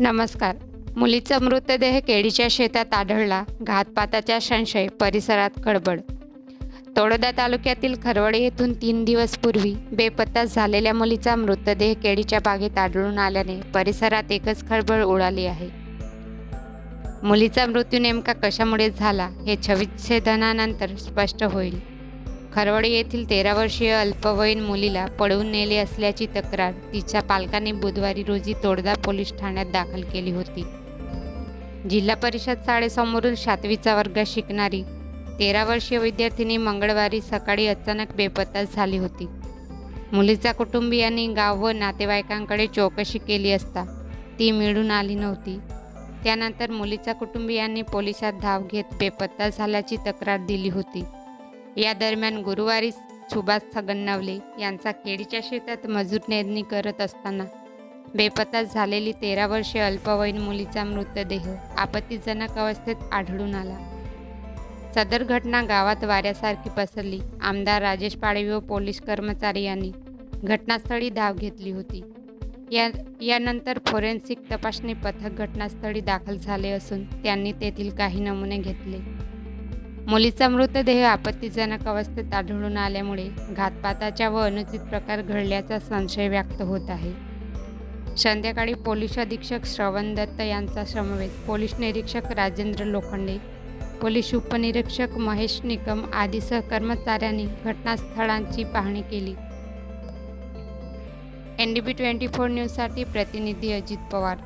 नमस्कार. मुलीचा मृतदेह केळीच्या शेतात आढळला. घातपाताच्या संशय परिसरात खळबळ तोडोदा तालुक्यातील खरवडे येथून तीन दिवसपूर्वी बेपत्ता झालेल्या मुलीचा मृतदेह केळीच्या बागेत आढळून आल्याने परिसरात एकच खळबळ उडाली आहे. मुलीचा मृत्यू नेमका कशामुळे झाला हे छविच्छेदनानंतर स्पष्ट होईल. खरवडे येथील तेरा वर्षीय अल्पवयीन मुलीला पळवून नेले असल्याची तक्रार तिच्या पालकांनी बुधवारी रोजी तोडदा पोलीस ठाण्यात दाखल केली होती. जिल्हा परिषद शाळेसमोरून सातवीचा वर्ग शिकणारी तेरा वर्षीय विद्यार्थिनी मंगळवारी सकाळी अचानक बेपत्ता झाली होती. मुलीच्या कुटुंबियांनी गाव व नातेवाईकांकडे चौकशी केली असता ती मिळून आली नव्हती. त्यानंतर मुलीच्या कुटुंबियांनी पोलिसात धाव घेत बेपत्ता झाल्याची तक्रार दिली होती. या दरम्यान गुरुवारी सुभाष छगननवले यांचा केळीच्या शेतात मजूर नेदणी करत असताना बेपत्ता झालेली तेरा वर्षे अल्पवयीन मुलीचा मृतदेह आपत्तीजनक अवस्थेत आढळून आला. सदर घटना गावात वाऱ्यासारखी पसरली. आमदार राजेश पाडवी व पोलीस कर्मचारी यांनी घटनास्थळी धाव घेतली होती. या यानंतर फोरेन्सिक तपासणी पथक घटनास्थळी दाखल झाले असून त्यांनी तेथील काही नमुने घेतले. मुलीचा मृतदेह आपत्तीजनक अवस्थेत आढळून आल्यामुळे घातपाताच्या व अनुचित प्रकार घडल्याचा संशय व्यक्त होत आहे. संध्याकाळी पोलीस अधीक्षक श्रवण दत्त यांचा समवेत पोलीस निरीक्षक राजेंद्र लोखंडे पोलीस उपनिरीक्षक महेश निकम आदी सहकर्मचाऱ्यांनी घटनास्थळांची पाहणी केली. N D B twenty four न्यूजसाठी प्रतिनिधी अजित पवार.